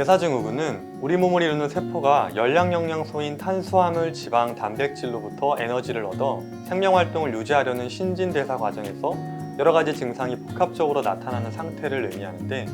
대사증후군은 우리 몸을 이루는 세포가 열량 영양소인 탄수화물, 지방, 단백질로부터 에너지를 얻어 생명 활동을 유지하려는 신진대사 과정에서 여러 가지 증상이 복합적으로 나타나는 상태를 의미하는데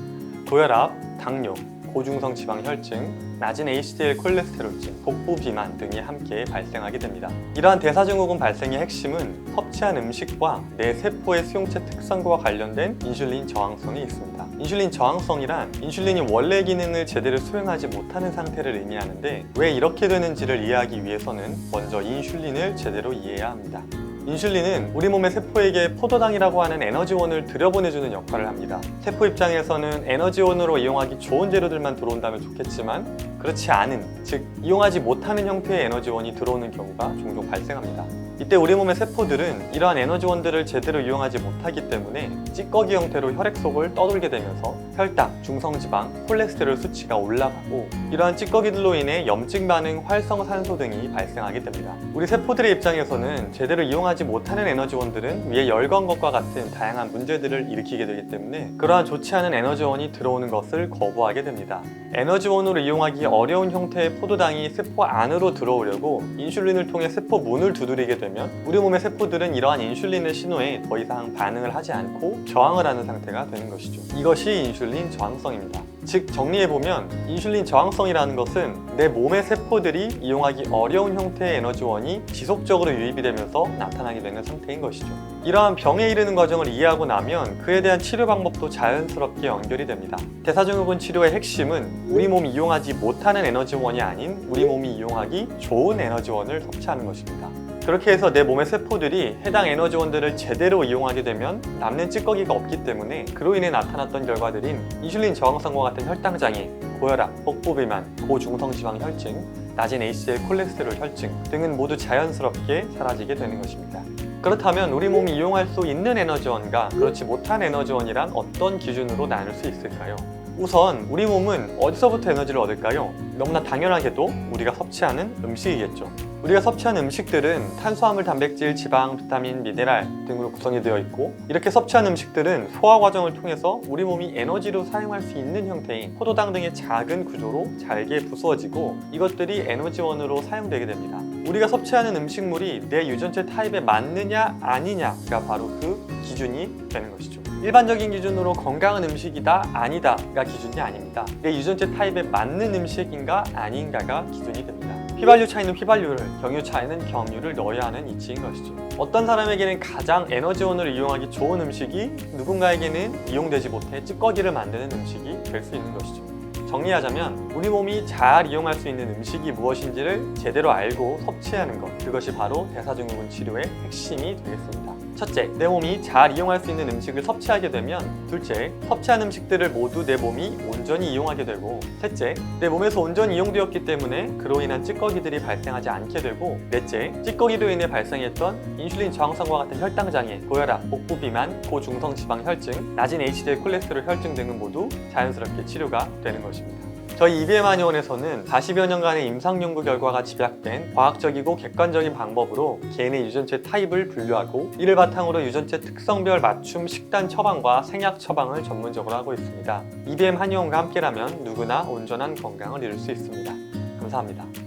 고혈압, 당뇨, 고중성 지방 혈증, 낮은 HDL 콜레스테롤증, 복부 비만 등이 함께 발생하게 됩니다. 이러한 대사증후군 발생의 핵심은 섭취한 음식과 내 세포의 수용체 특성과 관련된 인슐린 저항성이 있습니다. 인슐린 저항성이란 인슐린이 원래 기능을 제대로 수행하지 못하는 상태를 의미하는데 왜 이렇게 되는지를 이해하기 위해서는 먼저 인슐린을 제대로 이해해야 합니다. 인슐린은 우리 몸의 세포에게 포도당이라고 하는 에너지원을 들여보내주는 역할을 합니다. 세포 입장에서는 에너지원으로 이용하기 좋은 재료들만 들어온다면 좋겠지만 그렇지 않은, 즉 이용하지 못하는 형태의 에너지원이 들어오는 경우가 종종 발생합니다. 이때 우리 몸의 세포들은 이러한 에너지원들을 제대로 이용하지 못하기 때문에 찌꺼기 형태로 혈액 속을 떠돌게 되면서 혈당, 중성지방, 콜레스테롤 수치가 올라가고 이러한 찌꺼기들로 인해 염증 반응, 활성산소 등이 발생하게 됩니다. 우리 세포들의 입장에서는 제대로 이용하지 못하는 에너지원들은 위에 열건 것과 같은 다양한 문제들을 일으키게 되기 때문에 그러한 좋지 않은 에너지원이 들어오는 것을 거부하게 됩니다. 에너지원으로 이용하기 어려운 형태의 포도당이 세포 안으로 들어오려고 인슐린을 통해 세포 문을 두드리게 되면 우리 몸의 세포들은 이러한 인슐린의 신호에 더 이상 반응을 하지 않고 저항을 하는 상태가 되는 것이죠. 이것이 인슐린 저항성입니다. 즉 정리해보면 인슐린 저항성이라는 것은 내 몸의 세포들이 이용하기 어려운 형태의 에너지원이 지속적으로 유입이 되면서 나타나게 되는 상태인 것이죠. 이러한 병에 이르는 과정을 이해하고 나면 그에 대한 치료 방법도 자연스럽게 연결이 됩니다. 대사증후군 치료의 핵심은 우리 몸이 이용하지 못하는 에너지원이 아닌 우리 몸이 이용하기 좋은 에너지원을 섭취하는 것입니다. 그렇게 해서 내 몸의 세포들이 해당 에너지원들을 제대로 이용하게 되면 남는 찌꺼기가 없기 때문에 그로 인해 나타났던 결과들인 인슐린 저항성과 같은 혈당 장애, 고혈압, 복부 비만, 고중성 지방 혈증, 낮은 HDL 콜레스테롤 혈증 등은 모두 자연스럽게 사라지게 되는 것입니다. 그렇다면 우리 몸이 이용할 수 있는 에너지원과 그렇지 못한 에너지원이란 어떤 기준으로 나눌 수 있을까요? 우선 우리 몸은 어디서부터 에너지를 얻을까요? 너무나 당연하게도 우리가 섭취하는 음식이겠죠. 우리가 섭취하는 음식들은 탄수화물, 단백질, 지방, 비타민, 미네랄 등으로 구성이 되어 있고 이렇게 섭취한 음식들은 소화 과정을 통해서 우리 몸이 에너지로 사용할 수 있는 형태인 포도당 등의 작은 구조로 잘게 부수어지고 이것들이 에너지원으로 사용되게 됩니다. 우리가 섭취하는 음식물이 내 유전체 타입에 맞느냐 아니냐가 바로 그 기준이 되는 것이죠. 일반적인 기준으로 건강한 음식이다 아니다가 기준이 아닙니다. 내 유전체 타입에 맞는 음식인가 아닌가가 기준이 됩니다. 휘발유 차이는 휘발유를, 경유 차이는 경유를 넣어야 하는 이치인 것이죠. 어떤 사람에게는 가장 에너지원을 이용하기 좋은 음식이 누군가에게는 이용되지 못해 찌꺼기를 만드는 음식이 될 수 있는 것이죠. 정리하자면 우리 몸이 잘 이용할 수 있는 음식이 무엇인지를 제대로 알고 섭취하는 것 그것이 바로 대사증후군 치료의 핵심이 되겠습니다. 첫째, 내 몸이 잘 이용할 수 있는 음식을 섭취하게 되면 둘째, 섭취한 음식들을 모두 내 몸이 온전히 이용하게 되고 셋째, 내 몸에서 온전히 이용되었기 때문에 그로 인한 찌꺼기들이 발생하지 않게 되고 넷째, 찌꺼기로 인해 발생했던 인슐린 저항성과 같은 혈당 장애, 고혈압, 복부 비만, 고중성 지방 혈증, 낮은 HDL 콜레스테롤 혈증 등은 모두 자연스럽게 치료가 되는 것입니다. 저희 EBM 한의원에서는 40여 년간의 임상 연구 결과가 집약된 과학적이고 객관적인 방법으로 개인의 유전체 타입을 분류하고 이를 바탕으로 유전체 특성별 맞춤 식단 처방과 생약 처방을 전문적으로 하고 있습니다. EBM 한의원과 함께라면 누구나 온전한 건강을 이룰 수 있습니다. 감사합니다.